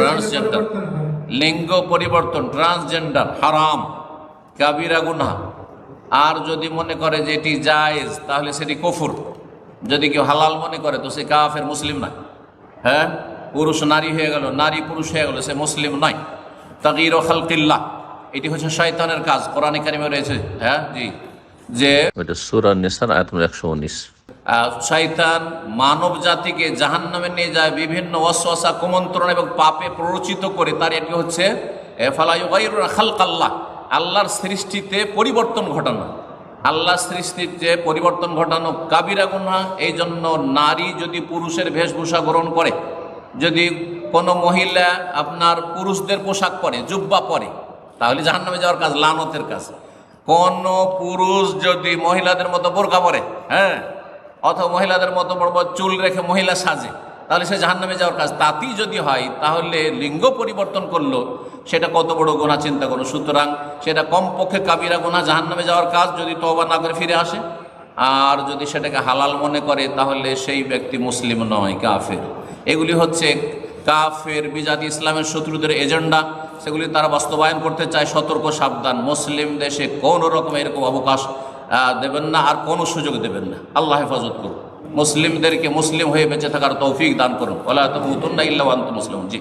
Transgender লিঙ্গ পরিবর্তন transgender হারাম কাবিরা গুনা আর যদি মনে করে যে এটি জায়েজ তাহলে সেটি কফুর যদি কেউ হালাল মনে করে, তো সে কাফের, মুসলিম নয়। হ্যাঁ? পুরুষ নারী হয়ে গেল, নারী পুরুষ হয়ে গেল, সে মুসলিম নয়। তাকির খালকিল্লা এটি হচ্ছে শয়তানের কাজ, কোরআন কারিমে রয়েছে। হ্যাঁ? জি। যে এটা সুরা নিসার, আয়াত একশো উনিশ। শয়তান মানব জাতিকে জাহান নামে নিয়ে যায়, বিভিন্ন অশ্বাসা, কুমন্ত্রণ এবং পাপে প্ররোচিত করে। তার এটি হচ্ছে খালকাল্লাহ। আল্লাহর সৃষ্টিতে পরিবর্তন ঘটানো। আল্লাহর সৃষ্টিতে পরিবর্তন ঘটানো কাবিরা গুনা এই জন্য নারী যদি পুরুষের বেশভূষা গ্রহণ করে, যদি কোনো মহিলা আপনার পুরুষদের পোশাক পরে, জুব্বা পরে, তাহলে জাহান নামে যাওয়ার কাজ, লানতের কাজ। কোন পুরুষ যদি মহিলাদের মতো বোরকা পরে হ্যাঁ অথবা মহিলাদের মতো বড় বড় চুল রেখে মহিলা সাজে, তাহলে সে জাহান্নামে যাওয়ার কাজ। তাতেই যদি হয়, তাহলে লিঙ্গ পরিবর্তন করল, সেটা কত বড় গোনা চিন্তা করো সুতরাং সেটা কমপক্ষে কাবিরা গোনা জাহান্নামে যাওয়ার কাজ যদি তবা না করে ফিরে আসে। আর যদি সেটাকে হালাল মনে করে, তাহলে সেই ব্যক্তি মুসলিম নয়, কাফের। এগুলি হচ্ছে কাফের বিজাতি ইসলামের শত্রুদের এজেন্ডা। সেগুলি তারা বাস্তবায়ন করতে চায় সতর্ক সাবধান। মুসলিম দেশে কোনো রকম এরকম অবকাশ দেবেন না, আর কোনো সুযোগ দেবেন না। আল্লাহ হেফাজত করুন। মুসলিমদেরকে মুসলিম হয়ে বেঁচে থাকার তৌফিক দান করুন। ওলা তো ইল্লা মুসলিম জি।